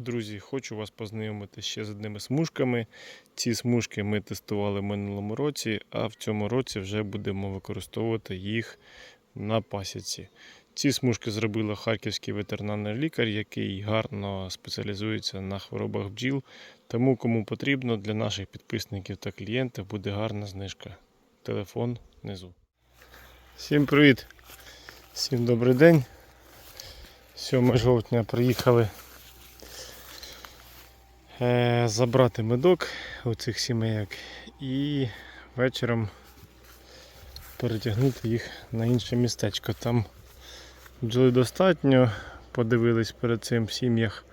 Друзі, хочу вас познайомити ще з одними смужками. Ці смужки ми тестували в минулому році, а в цьому році вже будемо використовувати їх на пасіці. Ці смужки зробила харківський ветеринарний лікар, який гарно спеціалізується на хворобах бджіл. Тому, кому потрібно, для наших підписників та клієнтів буде гарна знижка. Телефон внизу. Всім привіт! Всім добрий день. 7 жовтня приїхали забрати медок у цих сімейок і вечором перетягнути їх на інше містечко. Там бджоли достатньо, подивились перед цим в сім'ях.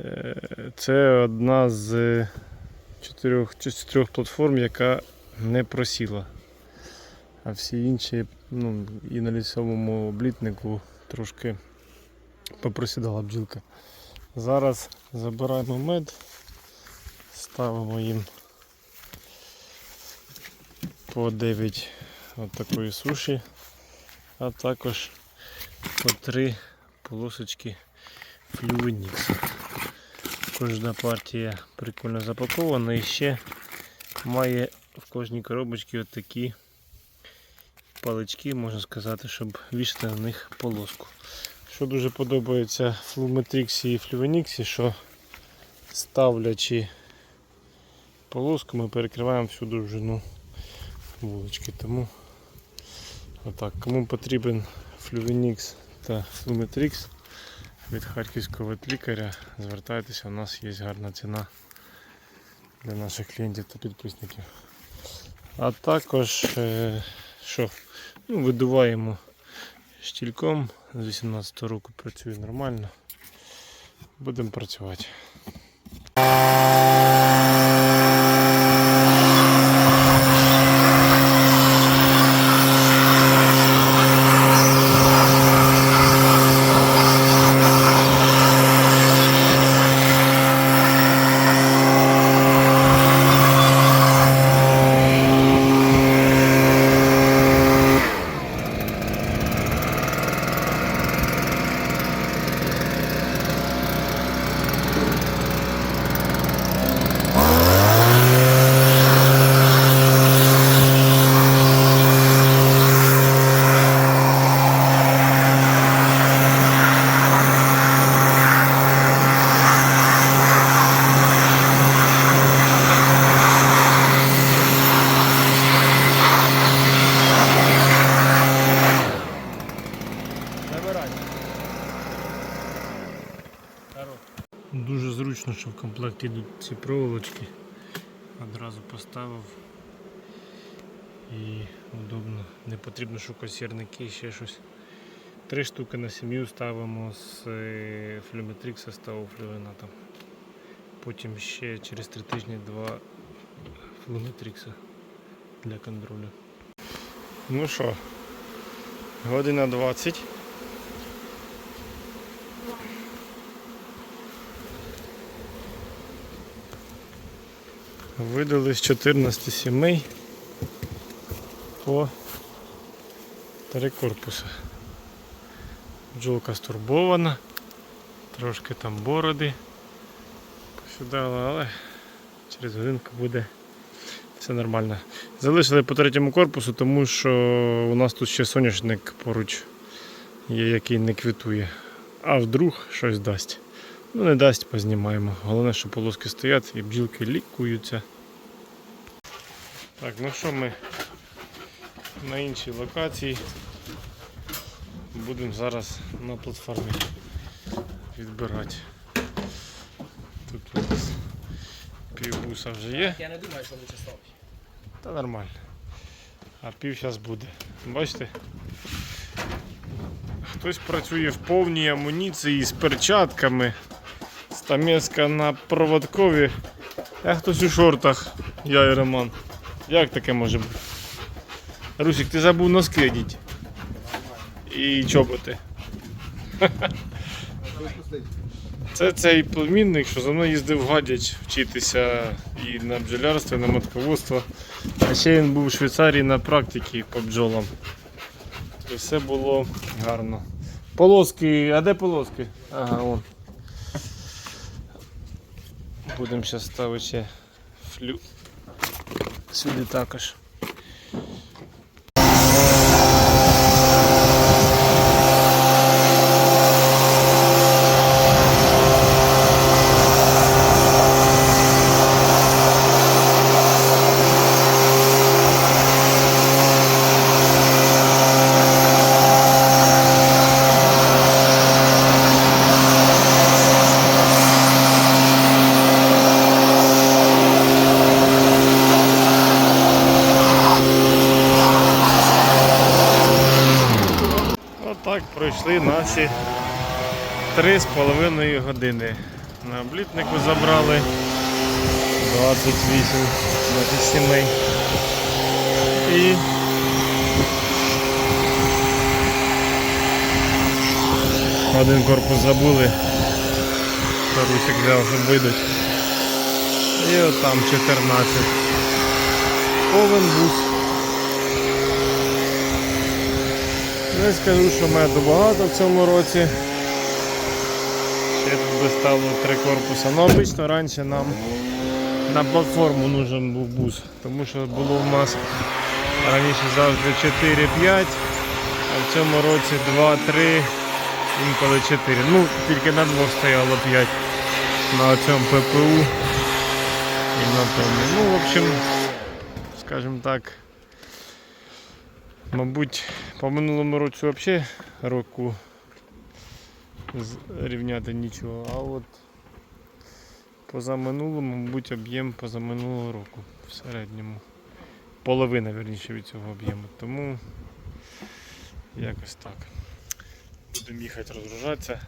Е, Це одна з чотирьох, трьох платформ, яка не просіла. А всі інші ну, і на лісовому облітнику трошки попросідала бджілка. Зараз забираємо мед, ставимо їм по 9 от такої суші, а також по 3 полосочки флювеніксу. Кожна партія прикольно запакована і ще має в кожній коробочці от такі палички, можна сказати, щоб вішати на них полоску. Що дуже подобається Флуметріксі і Флювеніксі, що ставлячи полоску, ми перекриваємо всю довжину вулички. Тому отак, кому потрібен Флювенікс та Флуметрікс від харківського ветлікаря, звертайтеся, у нас є гарна ціна для наших клієнтів та підписників. А також е, що, ну, видуваємо штільком з 18 року працює нормально. Будемо працювати. Що в комплекті йдуть ці проволочки. Одразу поставив і удобно. Не потрібно шукати сірники ще щось. Три штуки на сім'ю ставимо з е, флюметрикса ставив флювената. Потім ще через три тижні два флюметрикса для контролю. Ну що, година 20. Видали з 14 сімей по три корпуси. Бджолка стурбована, трошки там бороди посідала, але через годинку буде все нормально. Залишили по третьому корпусу, тому що у нас тут ще соняшник поруч є, який не квітує. А вдруг щось дасть. Ну не дасть, познімаємо. Головне, що полоски стоять і бджілки лікуються. Так, ну що ми на іншій локації. Будемо зараз на платформі відбирати. Тут у нас півбуса вже є. Я не думаю, що лучше ставити. Та нормально. А пів зараз буде. Бачите? Хтось працює в повній амуніції з перчатками. Стамеска на проводкові, а хтось у шортах, я і Роман. Як таке може бути? Русик, ти забув носки одіти. І чоботи. Це цей племінник, що за мною їздив Гадяч вчитися і на бджолярство, і на матководство. А ще він був у Швейцарії на практиці по бджолам. І все було гарно. Полоски, а де полоски? Ага, вон. Будемо зараз ставити флю сюди також. Отак пройшли наші три з половиною години. На облітнику забрали 28 наших сімей. І один корпус забули. Тарусик взяв, щоб вийдуть. І от там 14. Повен бус. Не скажу, що меду багато в цьому році. Ще тут доставили три корпуса. Ну, обично раніше нам на платформу нужен був бус, тому що було в нас раніше завжди 4-5, а в цьому році 2-3, інколи 4. Ну, тільки на двох стояло 5 на цьому ППУ і на тому. Ну, в общем, скажімо так. Мабуть, по минулому році взагалі року рівняти нічого, а от позаминулому, мабуть, об'єм позаминулого року в середньому. Половина, верніше, від цього об'єму. Тому якось так. Будемо їхати розгружатися.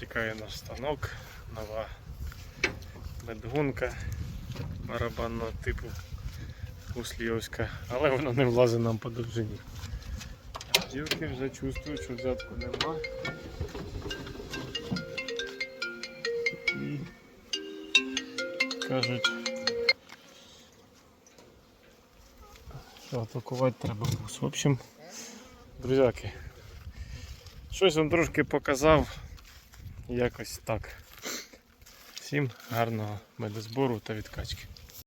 Чекає наш станок, нова медгонка барабанного типу Услівська, але вона не влазить нам по довжині. Дівки вже чувствують, що взятку нема. І кажуть, що атакувати треба бус. В общем, друзяки, щось вам трошки показав. Якось так. Всім гарного медозбору та відкачки.